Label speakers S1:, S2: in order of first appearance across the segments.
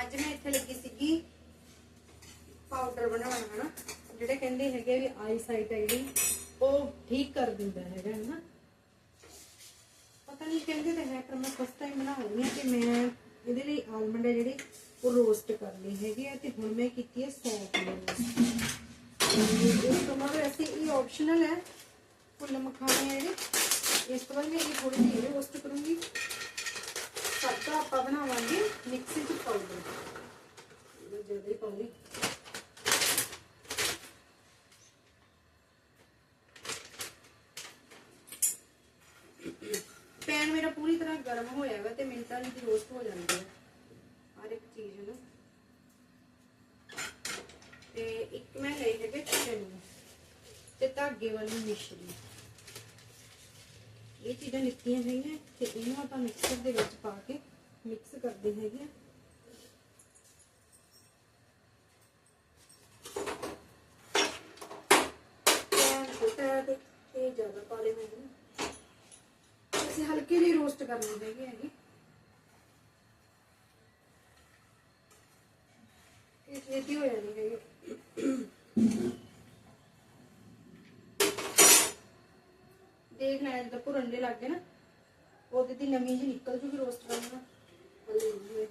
S1: ਅੱਜ ਮੈਂ ਇੱਥੇ ਲੱਗੀ ਸੀਗੀ ਪਾਊਡਰ ਬਣਾਉਣ, ਹਨਾ? ਜਿਹੜੇ ਕਹਿੰਦੇ ਹੈਗੇ ਵੀ ਆਈ ਸਾਈਟ ਹੈ ਜਿਹੜੀ, ਉਹ ਠੀਕ ਕਰ ਦਿੰਦਾ ਹੈਗਾ, ਹਨਾ? ਪਤਾ ਨਹੀਂ ਕਹਿੰਦੇ ਤਾਂ ਹੈ, ਪਰ ਮੈਂ ਫਸਟ ਟਾਈਮ ਬਣਾ ਰਹੀ ਹਾਂ ਤੇ ਮੈਂ ਇਹਦੇ ਲਈ ਆਲਮੰਡ ਹੈ ਜਿਹੜੇ, ਉਹ ਰੋਸਟ ਕਰ ਲਈ ਹੈਗੇ ਆ ਤੇ ਹੁਣ ਮੈਂ ਕੀਤੀ ਹੈ ਸੌਂਫ ਦੇ ਰੋਸਟ ਇਸ ਤੋਂ ਬਾਅਦ ਵੈਸੇ ਇਹ ਆਪਸ਼ਨਲ ਹੈ। ਫੁੱਲ ਮਖਾਣੇ ਆ ਜਿਹੜੇ ਇਸ ਤੋਂ ਬਾਅਦ ਮੈਂ ਇਹ ਥੋੜੀ ਜਿਹੀ ਰੋਸਟ ਕਰੂੰਗੀ। ਸਭ ਆਪਾਂ ਬਣਾਵਾਂਗੇ ਮਿਕਸੀ ਚ ਪਾਊਡਰ। ਜ਼ਿਆਦਾ ਹੀ ਪਾਉਂਗੀ ਪੈਨ ਮੇਰਾ ਪੂਰੀ ਤਰ੍ਹਾਂ ਗਰਮ ਹੋਇਆ ਵਾ ਤੇ ਮਿੰਟਾਂ ਵਿੱਚ ਰੋਸਟ ਹੋ ਜਾਂਦੀ ਹੈ। ਹਰ ਇੱਕ ਚੀਜ਼ ਨੂੰ। ਤੇ ਇੱਕ ਮੈਂ ਲਈ ਹੈਗੇ ਚਨੂੰ ਤੇ ਧਾਗੇ ਵਾਲੀ ਮਿਸ਼ਰੀ। ਇਹ ਚੀਜ਼ਾਂ ਲਿੱਤੀਆਂ ਹੈਗੀਆਂ ਤੇ ਇਹਨੂੰ ਆਪਾਂ ਮਿਕਸਰ ਦੇ ਵਿੱਚ ਪਾ ਕੇ ਮਿਕਸ ਕਰਦੇ ਹੈਗੇ ਆ। ਤੇ ਜ਼ਿਆਦਾ ਪਾ ਲਏ ਹੋਏ ਨੇ। ਅਸੀਂ ਹਲਕੇ ਜਿਹੇ ਰੋਸਟ ਕਰਨੇ ਹੈਗੇ ਹੈਗੇ। ਇਹ ਛੇਤੀ ਹੋ ਜਾਣੀ ਹੈਗੀ। ਦੇਖ ਲੈਣਾ ਜਦੋਂ ਭੁਰਨ ਦੇ ਲੱਗ ਗਏ ਨਾ। ਉਹਦੇ ਦੀ ਨਮੀ ਜਿਹੀ ਨਿਕਲ ਜੂਗੀ ਰੋਸਟ ਕਰਨਾ ਹਲੇ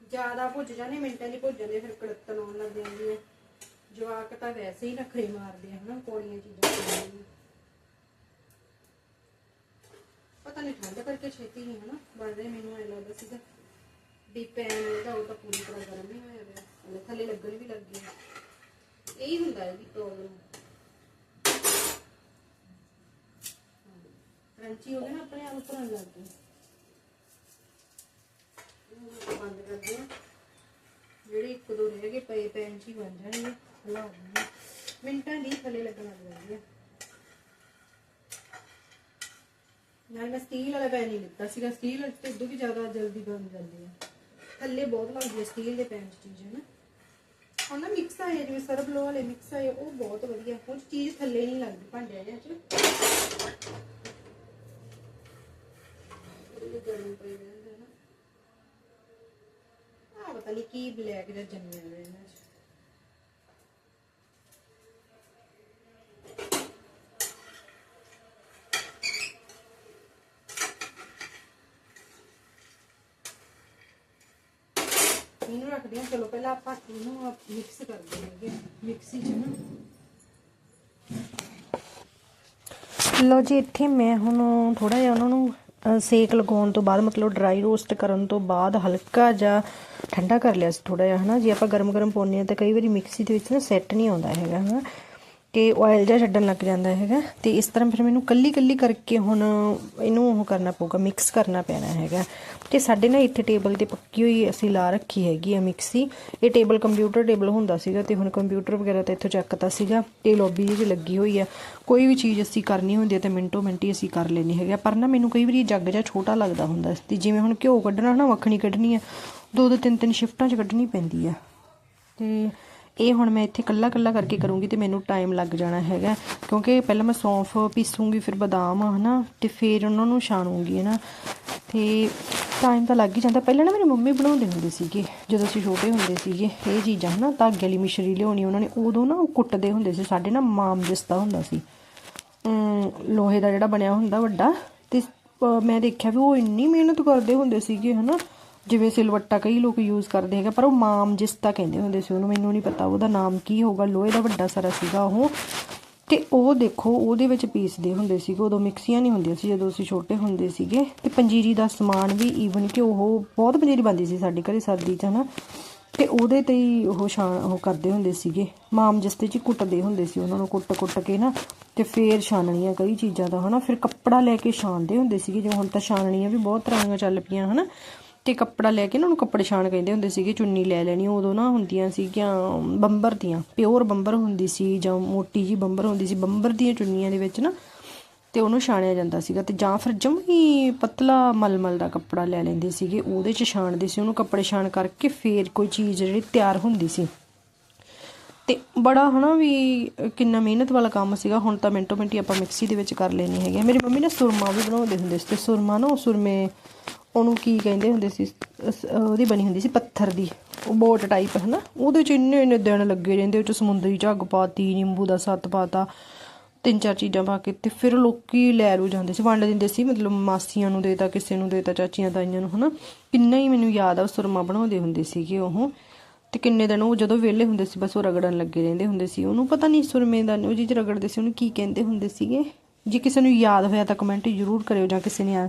S1: ਜ਼ਿਆਦਾ ਭੁੱਜ ਜਾਣੇ ਮਿੰਟਾਂ ਦੀ ਭੁੱਜ ਜਾਂਦੇ, ਫਿਰ ਕੜਤਣ ਆਉਣ ਲੱਗ ਜਾਂਦੀ ਹੈ ਜਵਾਕ ਤਾਂ ਵੈਸੇ ਹੀ ਨਖਰੇ ਮਾਰਦੇ ਆ, ਹਨਾ ਕੋੜੀਆਂ ਚੀਜ਼ਾਂ ਪਤਾ ਨਹੀਂ ਠੰਡ ਕਰਕੇ ਛੇਤੀ ਨਹੀਂ ਹਨਾ ਬਣ ਰਹੇ ਮੈਨੂੰ ਐ ਲੱਗਦਾ ਸੀਗਾ। ਵੀ ਪੈਨ ਇਹਦਾ ਉਹ ਤਾਂ ਪੂਰੀ ਤਰ੍ਹਾਂ ਗਰਮ ਹੀ ਹੋਇਆ ਪਿਆ। ਥੱਲੇ ਲੱਗਣ ਵੀ ਲੱਗ ਹੈ ਇਹੀ ਹੁੰਦਾ ਹੈ ਇਹਦੀ ਪ੍ਰੋਬਲਮ ਕਰੰਚੀ ਹੋ ਗਿਆ ਨਾ, ਆਪਣੇ ਆਪ ਭਰਨ ਲੱਗ ਗਈ। ਇਹਨੂੰ ਬੰਦ ਕਰਦੇ ਹਾਂ। ਜਿਹੜੇ ਇੱਕ ਦੋ ਰਹਿ ਗਏ ਪਏ, ਪੈਨ ਚ ਬਣ ਜਾਣਗੇ ਹਿਲਾ ਮਿੰਟਾਂ ਦੀ ਥੱਲੇ ਲੱਗਣ ਲੱਗ ਜਾਂਦੀ ਹੈ ਨਾਲ ਮੈਂ ਸਟੀਲ ਵਾਲਾ ਪੈਨ ਹੀ ਲਿੱਤਾ ਸੀਗਾ। ਸਟੀਲ ਵਾਲੇ ਤੇ ਉਦੋਂ ਵੀ ਜ਼ਿਆਦਾ ਜਲਦੀ ਬਣ ਜਾਂਦੀ ਆ। ਥੱਲੇ ਬਹੁਤ ਲੱਗਦੀ ਹੈ ਸਟੀਲ ਦੇ ਪੈਨ ਚ ਚੀਜ਼ ਹੈ ਨਾ। ਹੁਣ ਨਾ ਮਿਕਸ ਆਏ, ਜਿਵੇਂ ਸਰਬ ਲੋ ਵਾਲੇ ਮਿਕਸ ਆਏ, ਉਹ ਬਹੁਤ ਵਧੀਆ। ਉਹ ਚੀਜ਼ ਥੱਲੇ ਨਹੀਂ ਲੱਗਦੀ ਭਾਂਡਿਆਂ ਦੇ ਚ। ਗਰਮ ਪਈ ਰਹਿੰਦਾ ਨਾ ਆ ਪਤਾ ਨਹੀਂ ਕੀ ਬਲੈਕ ਜਿਹਾ ਜੰਮਿਆ ਹੋਇਆ ਇਹਨਾਂ 'ਚ ਇਹਨੂੰ ਰੱਖਦੇ ਹਾਂ ਚਲੋ ਪਹਿਲਾਂ ਆਪਾਂ ਇਹਨੂੰ ਮਿਕਸ ਕਰਦੇ ਹੈਗੇ ਮਿਕਸੀ 'ਚ ਨਾ
S2: ਲੋ ਜੀ, ਇੱਥੇ ਮੈਂ ਹੁਣ ਥੋੜਾ ਜਿਹਾ ਉਹਨਾਂ ਨੂੰ ਸੇਕ ਲਗਾਉਣ ਤੋਂ ਬਾਅਦ, ਮਤਲਬ ਡਰਾਈ ਰੋਸਟ ਕਰਨ ਤੋਂ ਬਾਅਦ ਹਲਕਾ ਜਿਹਾ ਠੰਡਾ ਕਰ ਲਿਆ ਸੀ ਥੋੜਾ ਜਿਹਾ, ਹਨਾ? ਜੇ ਆਪਾਂ ਗਰਮ ਗਰਮ ਪਾਉਂਦੇ ਆ ਤਾਂ ਕਈ ਵਾਰੀ ਮਿਕਸੀ ਦੇ ਵਿੱਚ ਨਾ ਸੈੱਟ ਨਹੀਂ ਆਉਂਦਾ ਹੈਗਾ, ਹਨਾ? ਕਿ ਆਇਲ ਜਿਹਾ ਛੱਡਣ ਲੱਗ ਜਾਂਦਾ ਹੈਗਾ। ਤੇ ਇਸ ਤਰ੍ਹਾਂ ਫਿਰ ਮੈਨੂੰ ਕੱਲੀ ਕੱਲੀ ਕਰਕੇ ਹੁਣ ਇਹਨੂੰ ਉਹ ਕਰਨਾ ਪਊਗਾ ਮਿਕਸ ਕਰਨਾ ਪੈਣਾ ਹੈਗਾ। ਤੇ ਸਾਡੇ ਨਾ ਇੱਥੇ ਟੇਬਲ ਤੇ ਪੱਕੀ ਹੋਈ ਅਸੀਂ ਲਾ ਰੱਖੀ ਹੈਗੀ ਆ ਮਿਕਸੀ ਇਹ ਟੇਬਲ ਕੰਪਿਊਟਰ ਟੇਬਲ ਹੁੰਦਾ ਸੀਗਾ ਤੇ ਹੁਣ ਕੰਪਿਊਟਰ ਵਗੈਰਾ ਤਾਂ ਇੱਥੋਂ ਚੱਕਤਾ ਸੀਗਾ ਤੇ ਲੌਬੀ ਜਿਹੀ ਲੱਗੀ ਹੋਈ ਆ। ਕੋਈ ਵੀ ਚੀਜ਼ ਅਸੀਂ ਕਰਨੀ ਹੁੰਦੀ ਹੈ ਤੇ ਮਿੰਟੋ ਮਿੰਟੀ ਅਸੀਂ ਕਰ ਲੈਣੀ ਹੈਗਾ ਪਰ ਨਾ ਮੈਨੂੰ ਕਈ ਵਾਰੀ ਜੱਗ ਜਿਹਾ ਛੋਟਾ ਲੱਗਦਾ ਹੁੰਦਾ ਸੀ ਤੇ ਜਿਵੇਂ ਹੁਣ ਘਿਓ ਕੱਢਣਾ ਨਾ ਮੱਖਣੀ ਕੱਢਣੀ ਆ, ਦੋ ਦੋ ਤਿੰਨ ਤਿੰਨ ਸ਼ਿਫਟਾਂ 'ਚ ਕੱਢਣੀ ਪੈਂਦੀ ਆ। ਤੇ ਇਹ ਹੁਣ ਮੈਂ ਇੱਥੇ ਕੱਲਾ ਕੱਲਾ ਕਰਕੇ ਕਰੂੰਗੀ ਤੇ ਮੈਨੂੰ ਟਾਈਮ ਲੱਗ ਜਾਣਾ ਹੈਗਾ। ਕਿਉਂਕਿ ਪਹਿਲਾਂ ਮੈਂ ਸੌਂਫ ਪੀਸੂੰਗੀ, ਫਿਰ ਬਦਾਮ, ਹਨਾ, ਤੇ ਫਿਰ ਉਹਨਾਂ ਨੂੰ ਛਾਣੂੰਗੀ, ਹਨਾ। ਤੇ ਟਾਈਮ ਤਾਂ ਲੱਗ ਹੀ ਜਾਂਦਾ। ਪਹਿਲਾਂ ਨਾ ਮੇਰੀ ਮੰਮੀ ਬਣਾਉਂਦੇ ਹੁੰਦੇ ਸੀਗੇ, ਜਦੋਂ ਅਸੀਂ ਛੋਟੇ ਹੁੰਦੇ ਸੀਗੇ, ਇਹ ਚੀਜ਼ਾਂ, ਹਨਾ, ਧਾਗੇ ਵਾਲੀ ਮਿਸ਼ਰੀ ਲਿਆਉਣੀ, ਉਹਨਾਂ ਨੇ ਉਦੋਂ ਨਾ ਉਹ ਕੁੱਟਦੇ ਹੁੰਦੇ ਸੀ। ਸਾਡੇ ਨਾ ਮਾਮ ਜਿਸਦਾ ਹੁੰਦਾ ਸੀ। ਲੋਹੇ ਦਾ ਜਿਹੜਾ ਬਣਿਆ ਹੁੰਦਾ ਵੱਡਾ, ਤੇ ਮੈਂ ਦੇਖਿਆ ਵੀ ਉਹ ਇੰਨੀ ਮਿਹਨਤ ਕਰਦੇ ਹੁੰਦੇ ਸੀਗੇ, ਹਨਾ ਜਿਵੇਂ ਸਿਲਵੱਟਾ ਕਈ ਲੋਕ ਯੂਜ਼ ਕਰਦੇ ਹੈਗੇ, ਪਰ ਉਹ ਮਾਮ ਜਿਸਤਾ ਕਹਿੰਦੇ ਹੁੰਦੇ ਸੀ, ਉਹਨੂੰ ਮੈਨੂੰ ਨਹੀਂ ਪਤਾ, ਉਹਦਾ ਨਾਮ ਕੀ ਹੋਊਗਾ, ਲੋਹੇ ਦਾ ਵੱਡਾ ਸਾਰਾ ਸੀਗਾ ਉਹ। ਤੇ ਉਹ ਦੇਖੋ, ਉਹਦੇ ਵਿੱਚ ਪੀਸਦੇ ਹੁੰਦੇ ਸੀਗੇ, ਉਦੋਂ ਮਿਕਸੀਆਂ ਨਹੀਂ ਹੁੰਦੀਆਂ ਸੀ ਜਦੋਂ ਅਸੀਂ ਛੋਟੇ ਹੁੰਦੇ ਸੀਗੇ। ਤੇ ਪੰਜੀਰੀ ਦਾ ਸਮਾਨ ਵੀ ਈਵਨ ਕਿ ਉਹ ਬਹੁਤ ਪੰਜੀਰੀ ਬਣਦੀ ਸੀ ਸਾਡੇ ਘਰੇ ਸਰਦੀ 'ਚ, ਹਨਾ। ਤੇ ਉਹਦੇ ਤੇ ਹੀ ਉਹ ਛਾਣ ਉਹ ਕਰਦੇ ਹੁੰਦੇ ਸੀਗੇ। ਮਾਮ ਜਿਸਤੇ ਚ ਕੁੱਟਦੇ ਹੁੰਦੇ ਸੀ, ਉਹਨਾਂ ਨੂੰ ਕੁੱਟ-ਕੁੱਟ ਕੇ ਨਾ। ਤੇ ਫੇਰ ਛਾਨਣੀਆਂ ਕਈ ਚੀਜ਼ਾਂ ਦਾ, ਹਨਾ। ਫਿਰ ਕੱਪੜਾ ਲੈ ਕੇ ਛਾਣਦੇ ਹੁੰਦੇ ਸੀਗੇ, ਜਿਵੇਂ ਹੁਣ ਤਾਂ ਛਾਨਣੀਆਂ ਵੀ ਬਹੁਤ ਤਰ੍ਹਾਂ ਦੀਆਂ ਚੱਲ ਪਈਆਂ, ਹਨਾ। ਤੇ ਕੱਪੜਾ ਲੈ ਕੇ ਨਾ ਉਹਨੂੰ ਕੱਪੜੇ ਛਾਣ ਕਹਿੰਦੇ ਹੁੰਦੇ ਸੀਗੇ, ਚੁੰਨੀ ਲੈ ਲੈਣੀ, ਉਦੋਂ ਨਾ ਹੁੰਦੀਆਂ ਸੀਗੀਆਂ ਬੰਬਰ ਦੀਆਂ, ਪਿਓਰ ਬੰਬਰ ਹੁੰਦੀ ਸੀ ਜਾਂ ਮੋਟੀ ਜੀ ਬੰਬਰ ਹੁੰਦੀ ਸੀ, ਬੰਬਰ ਦੀਆਂ ਚੁੰਨੀਆਂ ਦੇ ਵਿੱਚ ਨਾ ਤੇ ਉਹਨੂੰ ਛਾਣਿਆ ਜਾਂਦਾ ਸੀਗਾ ਤੇ ਜਾਂ ਫਿਰ ਜਮੀ ਪਤਲਾ ਮਲਮਲ ਦਾ ਕੱਪੜਾ ਲੈ ਲੈਂਦੇ ਸੀਗੇ, ਉਹਦੇ 'ਚ ਛਾਣਦੇ ਸੀ, ਉਹਨੂੰ ਕੱਪੜੇ ਛਾਣ ਕਰਕੇ ਫੇਰ ਕੋਈ ਚੀਜ਼ ਜਿਹੜੀ ਤਿਆਰ ਹੁੰਦੀ ਸੀ ਤੇ ਬੜਾ ਹਨਾ ਵੀ ਕਿੰਨਾ ਮਿਹਨਤ ਵਾਲਾ ਕੰਮ ਸੀਗਾ, ਹੁਣ ਤਾਂ ਮਿੰਟੋ ਮਿੰਟੀ ਆਪਾਂ ਮਿਕਸੀ ਦੇ ਵਿੱਚ ਕਰ ਲੈਣੀ ਹੈਗੀ ਆ। ਮੇਰੀ ਮੰਮੀ ਨੇ ਸੁਰਮਾ ਵੀ ਬਣਾਉਂਦੇ ਹੁੰਦੇ ਸੀ ਤੇ ਸੁਰਮਾ ਨਾ ਉਹ ਸੁਰਮੇ ਉਹਨੂੰ ਕੀ ਕਹਿੰਦੇ ਹੁੰਦੇ ਸੀ? ਉਹਦੀ ਬਣੀ ਹੁੰਦੀ ਸੀ ਪੱਥਰ ਦੀ। ਉਹ ਬੋਟ ਟਾਈਪ ਹੈ ਨਾ ਉਹਦੇ ਚ ਇੰਨੇ ਇੰਨੇ ਦਿਨ ਲੱਗੇ ਰਹਿੰਦੇ, ਉਹ ਚ ਸਮੁੰਦਰੀ ਝੱਗ ਪਾਤੀ, ਨਿੰਬੂ ਦਾ ਸੱਤ ਪਾਤਾ, ਤਿੰਨ ਚਾਰ ਚੀਜ਼ਾਂ ਪਾ ਕੇ ਤੇ ਫਿਰ ਲੋਕੀ ਲੈ ਰੂ ਜਾਂਦੇ ਸੀ, ਵੰਡ ਦਿੰਦੇ ਸੀ, ਮਤਲਬ ਮਾਸੀਆਂ ਨੂੰ ਦੇਤਾ, ਕਿਸੇ ਨੂੰ ਦੇਤਾ, ਚਾਚੀਆਂ, ਤਾਈਆਂ ਨੂੰ, ਹਨਾ? ਕਿੰਨਾ ਹੀ ਮੈਨੂੰ ਯਾਦ ਆ, ਉਹ ਸੁਰਮਾ ਬਣਾਉਂਦੇ ਹੁੰਦੇ ਸੀਗੇ ਉਹ। ਤੇ ਕਿੰਨੇ ਦਿਨ ਉਹ ਜਦੋਂ ਵਿਹਲੇ ਹੁੰਦੇ ਸੀ, ਬਸ ਉਹ ਰਗੜਨ ਲੱਗੇ ਰਹਿੰਦੇ ਹੁੰਦੇ ਸੀ। ਉਹਨੂੰ ਪਤਾ ਨਹੀਂ ਸੁਰਮੇ ਦਾ, ਉਹ ਜਿਹੀ ਰਗੜਦੇ ਸੀ, ਉਹਨੂੰ ਕੀ ਕਹਿੰਦੇ ਹੁੰਦੇ ਸੀਗੇ? ਜੇ ਕਿਸੇ ਨੂੰ ਯਾਦ ਹੋਇਆ ਤਾਂ ਕਮੈਂਟ ਜ਼ਰੂਰ ਕਰਿਓ ਜਾਂ ਕਿਸੇ ਨੇ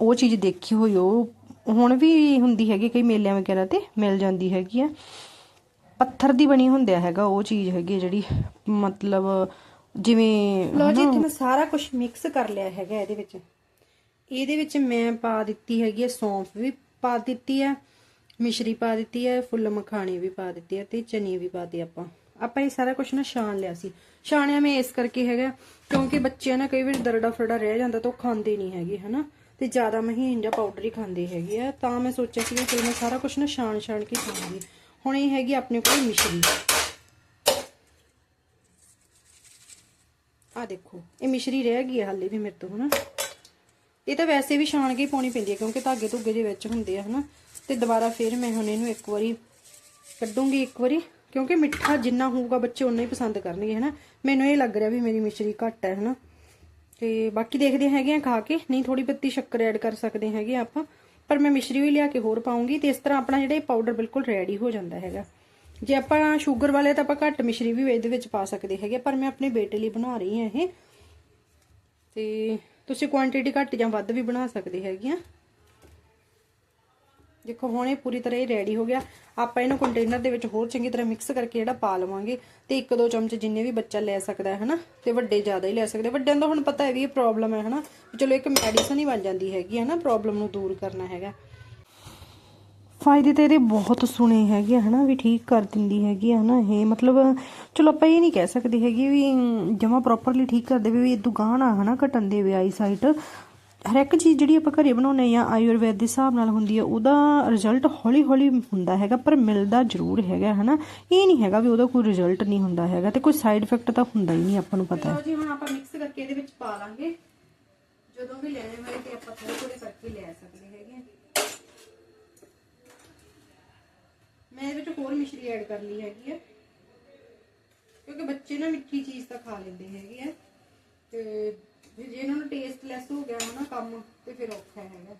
S2: ਉਹ ਚੀਜ਼ ਦੇਖੀ ਹੋਈ ਉਹ ਹੁਣ ਵੀ ਹੁੰਦੀ ਹੈਗੀ ਕਈ ਮੇਲਿਆਂ ਵਗੈਰਾ ਤੇ ਮਿਲ ਜਾਂਦੀ ਹੈਗੀ ਆ। ਪੱਥਰ ਦੀ ਬਣੀ ਹੁੰਦਿਆ ਹੈਗਾ ਉਹ ਚੀਜ਼ ਹੈਗੀ ਜਿਹੜੀ ਮਤਲਬ ਜਿਵੇਂ
S1: ਲੋ ਜੀ ਇੱਥੇ ਮੈਂ ਸਾਰਾ ਕੁਝ ਮਿਕਸ ਕਰ ਲਿਆ ਹੈਗਾ ਇਹਦੇ ਵਿੱਚ। ਇਹਦੇ ਵਿੱਚ ਮੈਂ ਪਾ ਦਿੱਤੀ ਹੈਗੀ ਹੈ ਸੌਂਫ ਵੀ ਪਾ ਦਿੱਤੀ ਹੈ ਮਿਸ਼ਰੀ ਪਾ ਦਿੱਤੀ ਹੈ ਫੁੱਲ ਮਖਾਣੇ ਵੀ ਪਾ ਦਿੱਤੇ ਹੈ ਤੇ ਚਨੇ ਵੀ ਪਾਤੇ ਆਪਾਂ। ਆਪਾਂ ਇਹ ਸਾਰਾ ਕੁਝ ਨਾ ਛਾਣ ਲਿਆ ਸੀ। ਛਾਣਿਆ ਮੈਂ ਇਸ ਕਰਕੇ ਹੈਗਾ ਕਿਉਂਕਿ ਬੱਚਿਆਂ ਨਾ ਕਈ ਵਾਰ ਦਰੜਾ ਫਰੜਾ ਰਹਿ ਜਾਂਦਾ ਤਾਂ ਉਹ ਖਾਂਦੇ ਨਹੀਂ ਹੈਗੇ ਹਨਾ? ਤੇ ਜ਼ਿਆਦਾ ਮਹੀਨ ਜਾਂ ਪਾਊਡਰ ਹੀ ਖਾਂਦੇ ਹੈਗੇ ਆ। ਤਾਂ ਮੈਂ ਸੋਚਿਆ ਸੀ ਕਿ ਮੈਂ ਸਾਰਾ ਕੁਝ ਨਾ ਛਾਣ ਛਾਣ ਕੇ ਖਾਵਾਂਗੀ। ਹੁਣ ਇਹ ਹੈਗੀ ਆਪਣੇ ਕੋਲ ਮਿਸ਼ਰੀ। ਆ ਦੇਖੋ, ਇਹ ਮਿਸ਼ਰੀ ਰਹਿ ਗਈ ਹੈ ਹਾਲੇ ਵੀ ਮੇਰੇ ਤੋਂ, ਹਨਾ? ਇਹ ਤਾਂ ਵੈਸੇ ਵੀ ਛਾਣ ਕੇ ਹੀ ਪਾਉਣੀ ਪੈਂਦੀ ਹੈ ਕਿਉਂਕਿ ਧਾਗੇ ਧੁੱਗੇ ਦੇ ਵਿੱਚ ਹੁੰਦੇ ਆ, ਹਨਾ? ਤੇ ਦੁਬਾਰਾ ਫਿਰ ਮੈਂ ਹੁਣ ਇਹਨੂੰ ਇੱਕ ਵਾਰੀ ਕੱਢੂੰਗੀ, ਇੱਕ ਵਾਰੀ, ਕਿਉਂਕਿ ਮਿੱਠਾ ਜਿੰਨਾ ਹੋਊਗਾ ਬੱਚੇ ਉਨਾ ਹੀ ਪਸੰਦ ਕਰਨਗੇ, ਹਨਾ? ਮੈਨੂੰ ਇਹ ਲੱਗ ਰਿਹਾ ਵੀ ਮੇਰੀ ਮਿਸ਼ਰੀ ਘੱਟ ਹੈ, ਹਨਾ? ਤੇ ਬਾਕੀ ਦੇਖਦੇ ਹੈਗੇ ਆ ਖਾ ਕੇ। ਨਹੀਂ ਥੋੜੀ ਬੱਤੀ ਸ਼ੱਕਰ ਐਡ ਕਰ ਸਕਦੇ ਹੈਗੇ ਆਪਾਂ। ਪਰ ਮੈਂ ਮਿਸ਼ਰੀ ਵੀ ਲਿਆ ਕੇ ਹੋਰ ਪਾਉਂਗੀ ਤੇ ਇਸ ਤਰ੍ਹਾਂ ਆਪਣਾ ਜਿਹੜਾ ਇਹ ਪਾਊਡਰ ਬਿਲਕੁਲ ਰੈਡੀ ਹੋ ਜਾਂਦਾ ਹੈਗਾ। ਜੇ ਆਪਾਂ ਸ਼ੂਗਰ ਵਾਲੇ ਤਾਂ ਆਪਾਂ ਘੱਟ ਮਿਸ਼ਰੀ ਵੀ ਇਹਦੇ ਵਿੱਚ ਪਾ ਸਕਦੇ ਹੈਗੇ ਪਰ ਮੈਂ ਆਪਣੇ ਬੇਟੇ ਲਈ ਬਣਾ ਰਹੀ ਹਾਂ ਇਹ। ਤੇ ਤੁਸੀਂ ਕੁਆਂਟੀਟੀ ਘੱਟ ਜਾਂ ਵੱਧ ਵੀ ਬਣਾ ਸਕਦੇ ਹੈਗੇ ਆ। ਦੇਖੋ, ਹੁਣ ਇਹ ਪੂਰੀ ਤਰ੍ਹਾਂ ਹੀ ਰੈਡੀ ਹੋ ਗਿਆ। ਆਪਾਂ ਇਹਨੂੰ ਕੰਟੇਨਰ ਦੇ ਵਿੱਚ ਹੋਰ ਚੰਗੀ ਤਰ੍ਹਾਂ ਮਿਕਸ ਕਰਕੇ ਜਿਹੜਾ ਪਾ ਲਵਾਂਗੇ, ਤੇ ਇੱਕ ਦੋ ਚਮਚ ਜਿੰਨੇ ਵੀ ਬੱਚਾ ਲੈ ਸਕਦਾ ਹੈ, ਹਨਾ? ਤੇ ਵੱਡੇ ਜ਼ਿਆਦਾ ਹੀ ਲੈ ਸਕਦੇ। ਵੱਡਿਆਂ ਦਾ ਹੁਣ ਪਤਾ ਹੈ ਵੀ ਇਹ ਪ੍ਰੋਬਲਮ ਹੈ, ਹਨਾ? ਚਲੋ, ਇੱਕ ਮੈਡੀਸਨ ਹੀ ਬਣ ਜਾਂਦੀ ਹੈਗੀ ਹੈ ਪ੍ਰੋਬਲਮ ਨੂੰ ਦੂਰ ਕਰਨਾ ਹੈਗਾ।
S2: ਫਾਇਦੇ ਤਾਂ ਇਹਦੇ ਬਹੁਤ ਸੁਣੇ ਹੈਗੇ ਹਨਾ? ਵੀ ਠੀਕ ਕਰ ਦਿੰਦੀ ਹੈਗੀ ਹਨਾ? ਇਹ ਮਤਲਬ, ਚਲੋ, ਆਪਾਂ ਇਹ ਨਹੀਂ ਕਹਿ ਸਕਦੇ ਹੈਗੇ ਵੀ ਜਮਾ ਪ੍ਰੋਪਰਲੀ ਠੀਕ ਕਰ ਦੇਵੇ ਵੀ ਇਹ ਦੁਕਾਨਾ ਹਨਾ? ਘਟਣ ਦੇ ਆਈ ਸਾਈਟ ਹਰ ਇੱਕ ਚੀਜ਼ ਜਿਹੜੀ ਆਪਾਂ ਘਰੇ ਬਣਾਉਨੇ ਜਾਂ ਆਯੁਰਵੈਦ ਦੇ ਹਿਸਾਬ ਨਾਲ ਹੁੰਦੀ ਹੈ, ਉਹਦਾ ਰਿਜ਼ਲਟ ਹੌਲੀ ਹੌਲੀ ਹੁੰਦਾ ਹੈਗਾ, ਪਰ ਮਿਲਦਾ ਜ਼ਰੂਰ ਹੈਗਾ, ਹਨਾ? ਇਹ ਨਹੀਂ ਹੈਗਾ ਵੀ ਉਹਦਾ ਕੋਈ ਰਿਜ਼ਲਟ ਨਹੀਂ ਹੁੰਦਾ ਹੈਗਾ ਤੇ ਕੋਈ ਸਾਈਡ ਇਫੈਕਟ ਤਾਂ ਹੁੰਦਾ ਹੀ ਨਹੀਂ, ਆਪਾਂ ਨੂੰ ਪਤਾ ਹੈ।
S1: ਜੀ, ਹੁਣ ਆਪਾਂ ਮਿਕਸ ਕਰਕੇ ਇਹਦੇ ਵਿੱਚ ਪਾ ਲਾਂਗੇ। ਜਦੋਂ ਵੀ ਲੈਣੇ ਹੋਏ ਤੇ ਆਪਾਂ ਥੋੜੇ ਥੋੜੇ ਕਰਕੇ ਲੈ ਸਕਦੇ ਹੈਗੇ ਆ। ਮੈਂ ਇਹਦੇ ਵਿੱਚ ਹੋਰ ਮਿਸ਼ਰੀ ਐਡ ਕਰ ਲਈ ਹੈਗੀ ਹੈ ਕਿਉਂਕਿ ਬੱਚੇ ਨਾ ਮਿੱਠੀ ਚੀਜ਼ ਤਾਂ ਖਾ ਲੈਂਦੇ ਹੈਗੇ ਆ। ਤੇ ਫਿਰ ਜੇ ਇਹਨਾਂ ਨੂੰ ਟੇਸਟ ਹੋ ਗਿਆ ਨਾ ਕੰਮ, ਤੇ ਫਿਰ ਔਖਾ ਹੈਗਾ।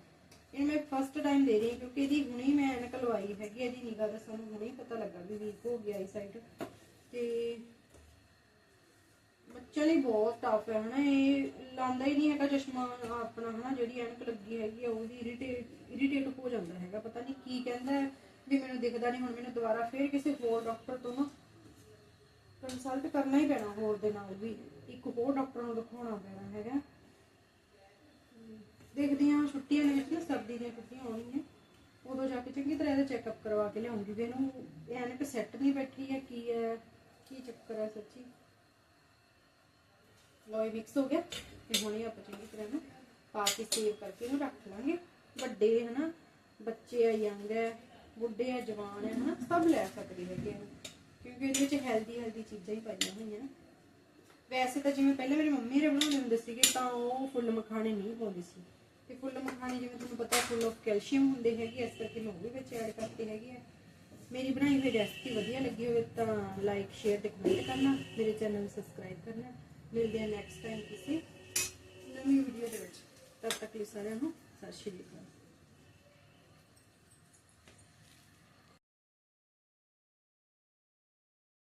S1: ਇਹ ਮੈਂ ਫਸਟ ਟਾਈਮ ਦੇ ਰਹੀ ਕਿਉਂਕਿ ਇਹਦੀ ਹੁਣੀ ਮੈਂ ਐਨਕ ਲਵਾਈ ਹੈਗੀ ਇਹਦੀ ਨਿਗਾਹ ਦਾ ਸਾਨੂੰ ਹੁਣੇ ਪਤਾ ਲੱਗਾ ਵੀ ਵੀਕ ਹੋ ਗਿਆ ਇਸ ਸਾਈਡ ਤੇ ਬੱਚਿਆਂ ਲਈ ਬਹੁਤ ਟਫ ਹੈ, ਹਨਾ, ਇਹ ਲਾਂਦਾ ਹੀ ਨਹੀਂ ਹੈਗਾ ਚਸ਼ਮਾ ਆਪਣਾ, ਹਨਾ, ਜਿਹੜੀ ਐਨਕ ਲੱਗੀ ਹੈਗੀ ਆ, ਉਹਦੀ ਇਰੀਟੇਟ ਇਰੀਟੇਟ ਹੋ ਜਾਂਦਾ ਹੈਗਾ, ਪਤਾ ਨਹੀਂ ਕੀ ਕਹਿੰਦਾ ਵੀ ਮੈਨੂੰ ਦਿਖਦਾ ਨਹੀਂ, ਹੁਣ ਮੈਨੂੰ ਦੁਬਾਰਾ ਫੇਰ ਕਿਸੇ ਹੋਰ ਡਾਕਟਰ ਤੋਂ ਨਾ ਕੰਸਲਟ ਕਰਨਾ ਹੀ ਪੈਣਾ ਹੋਰ ਦੇ ਨਾਲ ਵੀ। ਇੱਕ ਹੋਰ ਡਾਕਟਰ ਨੂੰ ਦਿਖਾਉਣਾ ਪੈਣਾ ਹੈਗਾ। ਦੇਖਦੇ ਹਾਂ, ਛੁੱਟੀਆਂ ਦੇ ਵਿੱਚ ਸਰਦੀ ਦੀਆਂ ਛੁੱਟੀਆਂ ਆਉਣੀਆਂ ਉਦੋਂ ਜਾ ਕੇ ਚੰਗੀ ਤਰ੍ਹਾਂ ਇਹਦਾ ਚੈੱਕਅਪ ਕਰਵਾ ਕੇ ਲਿਆਉਂਗੀ ਵੀ ਇਹਨੂੰ ਐਨਕ ਸੈੱਟ ਨਹੀਂ ਬੈਠੀ ਹੈ, ਕੀ ਹੈ, ਕੀ ਚੱਕਰ ਹੈ ਸੱਚੀ? ਲੋਈ ਮਿਕਸ ਹੋ ਗਿਆ ਤੇ ਹੁਣ ਆਪਾਂ ਚੰਗੀ ਤਰ੍ਹਾਂ ਨਾ ਪਾ ਕੇ ਸੇਵ ਕਰਕੇ ਇਹਨੂੰ ਰੱਖ ਲਾਂਗੇ। ਵੱਡੇ ਹਨਾ ਬੱਚੇ ਆ ਯੰਗ ਹੈ, ਬੁੱਢੇ ਆ, ਜਵਾਨ ਹੈ, ਹਨਾ, ਸਭ ਲੈ ਸਕਦੇ ਹੈਗੇ ਕਿਉਂਕਿ ਇਹਦੇ ਵਿੱਚ ਹੈਲਦੀ ਹੈਲਦੀ ਚੀਜ਼ਾਂ ਹੀ ਪਾਈਆਂ ਹੋਈਆਂ। ਵੈਸੇ ਤਾਂ ਜਿਵੇਂ ਪਹਿਲਾਂ ਮੇਰੀ ਮੰਮੀ ਰੇ ਬਣਾਉਂਦੇ ਹੁੰਦੇ ਸੀਗੇ, ਤਾਂ ਉਹ ਫੁੱਲ ਮਖਾਣੇ ਨਹੀਂ ਪਾਉਂਦੀ ਸੀ। ਤੇ ਫੁੱਲ ਮਖਾਣੇ ਜਿਵੇਂ ਤੁਹਾਨੂੰ ਪਤਾ ਫੁੱਲ ਆਫ ਕੈਲਸ਼ੀਅਮ ਹੁੰਦੇ ਹੈਗੇ ਇਸ ਕਰਕੇ ਮੈਂ ਉਹ ਵੀ ਵਿੱਚ ਐਡ ਕਰਤੇ ਹੈਗੇ ਆ। ਮੇਰੀ ਬਣਾਈ ਹੋਈ ਰੈਸਪੀ ਵਧੀਆ ਲੱਗੀ ਹੋਵੇ ਤਾਂ ਲਾਈਕ ਸ਼ੇਅਰ ਤੇ ਕਮੈਂਟ ਕਰਨਾ, ਮੇਰੇ ਚੈਨਲ ਨੂੰ ਸਬਸਕ੍ਰਾਈਬ ਕਰਨਾ। ਮਿਲਦੇ ਹਾਂ ਨੈਕਸਟ ਟਾਈਮ ਕਿਸੇ ਨਵੀਂ ਵੀਡੀਓ ਦੇ ਵਿੱਚ। ਤਦ ਤੱਕ ਲਈ ਸਾਰਿਆਂ ਨੂੰ ਸਤਿ ਸ਼੍ਰੀ ਅਕਾਲ।